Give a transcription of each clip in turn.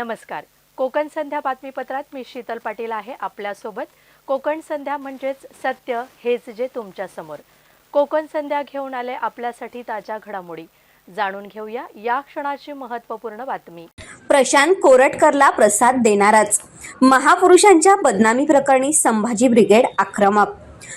नमस्कार. कोकण संध्या बातमीपत्रात मी शीतल पाटील आहे आपल्यासोबत. कोकण संध्या म्हणजेच सत्य हेच जे तुमच्यासमोर. कोकण संध्या घेऊन आले आपल्यासाठी ताज्या घडामोडी. जाणून घेऊया या क्षणाची महत्त्वपूर्ण बातमी. प्रशांत कोरटकरला प्रसाद देणारच. महापुरुषांच्या बदनामी प्रकरणी संभाजी ब्रिगेड आक्रमक.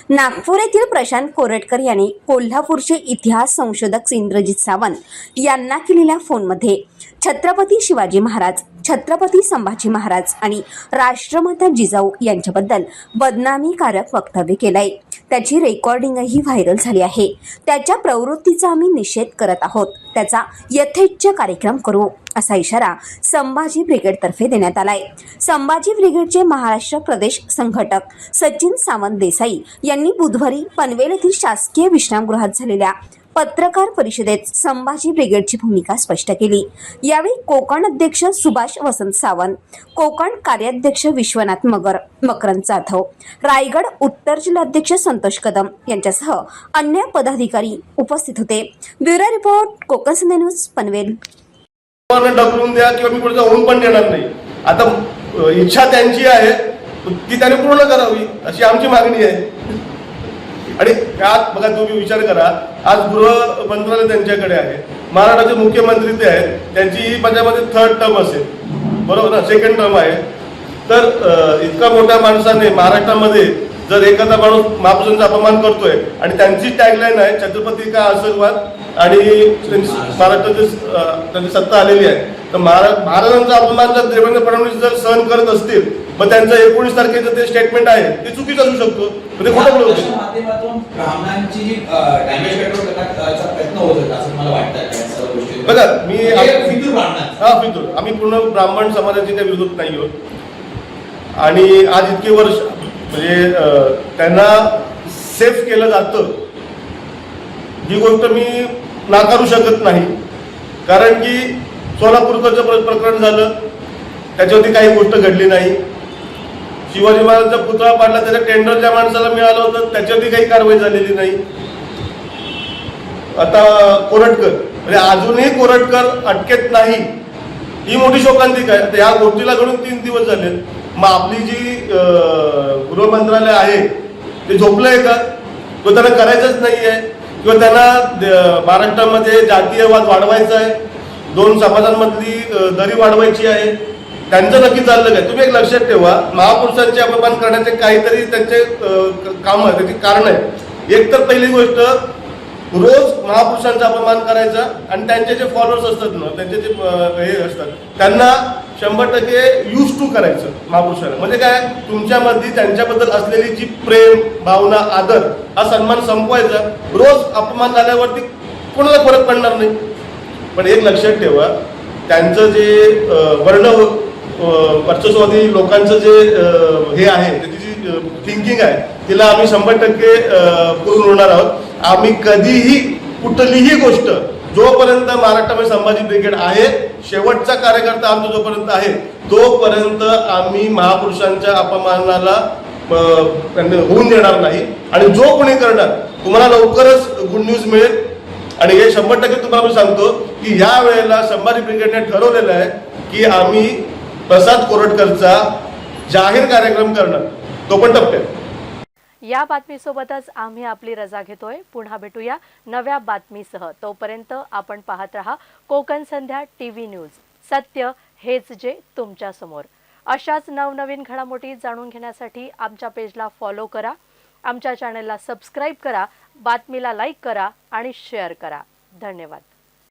नागपूर येथील प्रशांत कोरटकर यांनी कोल्हापूरचे इतिहास संशोधक इंद्रजित सावंत यांना केलेल्या फोनमध्ये छत्रपती शिवाजी महाराज छत्रपती संभाजी महाराज आणि राष्ट्रमाता जिजाऊ यांच्याबद्दल बदनामीकारक वक्तव्य केलंय. त्याची रेकॉर्डिंगही व्हायरल झाली आहे. त्याच्या प्रवृत्तीचा आम्ही निषेध करत आहोत. त्याचा यथेच्छ कार्यक्रम करू असा इशारा संभाजी ब्रिगेडतर्फे देण्यात आलाय. संभाजी ब्रिगेडचे महाराष्ट्र प्रदेश संघटक सचिन सावंत देसाई यांनी बुधवारी पनवेल येथील शासकीय विश्रामगृहात झालेल्या पत्रकार परिषदेत संभाजी ब्रिगेडची भूमिका स्पष्ट केली. यावेळी कोकण अध्यक्ष सुभाष वसंत सावंत कोकण कार्याध्यक्ष विश्वनाथ मगर मकरंद जाधव रायगड उत्तर जिल्हाध्यक्ष संतोष कदम यांच्यासह अन्य पदाधिकारी उपस्थित होते. Bureau report Konkan Sandhya news Panvel. ढकलून द्या किंवा मी पुढे जाऊन पण देणार नाही. आता इच्छा त्यांची आहे ती त्याने पूर्ण करावी अशी आमची मागणी आहे. आणि आज बघा तुम्ही विचार करा आज गृह मंत्रालय त्यांच्याकडे आहे महाराष्ट्राचे मुख्यमंत्री ते आहेत त्यांची माझ्यामध्ये थर्ड टर्म असेल. बरोबर ना? सेकंड टर्म आहे. तर इतका मोठ्या माणसाने महाराष्ट्रामध्ये जर एखादा माणूस महापुरुषांचा अपमान करतोय आणि त्यांची टॅगलाईन आहे छत्रपती का आशीर्वाद? आणि महाराष्ट्राची त्यांची सत्ता आलेली आहे. तर महाराज महाराजांचा अपमान जर देवेंद्र फडणवीस जर सहन करत असतील मग त्यांचं एकोणीस तारखेचं ते स्टेटमेंट आहे ते चुकीचं असू शकतो. ते खोटं बघा, मी- म्हणजे. हा फितूर. आम्ही पूर्ण ब्राह्मण समाजाचे काही विरोध नाही आहोत आणि आज इतके वर्ष म्हणजे त्यांना सेफ केलं जातं. ही गोष्ट मी नाकारू शकत नाही. कारण की सोलापूरचं प्र- प्रकरण झालं त्याच्यावरती काही गोष्ट घडली नाही. शिवाजी महाराजांचा पुतळा पाडला त्याच्या टेंडर ज्या माणसाला मिळालं होतं त्याच्यावरती काही कारवाई झालेली नाही. आता कोरटकर म्हणजे अजूनही कोरटकर अटकेत नाही. ही मोठी शोकांतिक आहे. आता या गोष्टीला घडून तीन दिवस झाले. मग आपली जी गृह मंत्रालय आहे ते झोपलंय का? किंवा त्यांना करायचंच नाही आहे किंवा त्यांना महाराष्ट्रामध्ये जातीयवाद वाढवायचा आहे. दोन समाजांमधली दरी वाढवायची आहे. त्यांचं नक्की चाललं काय? तुम्ही एक लक्षात ठेवा महापुरुषांचे अपमान करण्याचे काहीतरी त्यांचे काम त्याची कारण आहे एक तर पहिली गोष्ट रोज महापुरुषांचा अपमान करायचा आणि त्यांचे जे फॉलोअर्स असतात ना त्यांचे जे हे असतात त्यांना शंभर टक्के यूज टू करायचं महापुरुषांना म्हणजे काय? तुमच्यामध्ये त्यांच्याबद्दल असलेली जी प्रेम भावना आदर हा सन्मान संपवायचा. रोज अपमान झाल्यावरती कोणाला फरक पडणार नाही. पण एक लक्षात ठेवा त्यांचं जे वर्ण वर्चस्ववादी लोकांचं जे हे आहे त्याची जी थिंकिंग आहे तिला आम्ही शंभर टक्के अं, पूर्ण होणार आहोत. आम्ही कधीही कुठलीही गोष्ट जोपर्यंत महाराष्ट्रामध्ये संभाजी ब्रिगेड आहे शेवटचा कार्यकर्ता आमचा जोपर्यंत आहे तोपर्यंत आम्ही महापुरुषांच्या अपमानाला म्हणजे होऊन देणार नाही. आणि जो कोणी करणार तुम्हाला लवकरच गुड न्यूज मिळेल. आणि हे शंभर टक्के तुम्हाला मी सांगतो की या वेळेला संभाजी ब्रिगेडने ठरवलेलं आहे की आम्ही प्रसाद कोरटकरचा जाहीर कार्यक्रम करणार तो पण टप्प्यात या बातमीसोबतच आम्ही आपली रजा घेतोय. पुन्हा भेटूया नव्या बातमीसह. तोपर्यंत आपण पाहत रहा कोकण संध्या टीव्ही न्यूज. सत्य हेच जे तुमच्यासमोर. अशाच नवनवीन घडामोडी जाणून घेण्यासाठी आमच्या पेजला फॉलो करा. आमच्या चॅनलला सबस्क्राईब करा. बातमीला लाईक करा आणि शेअर करा. धन्यवाद.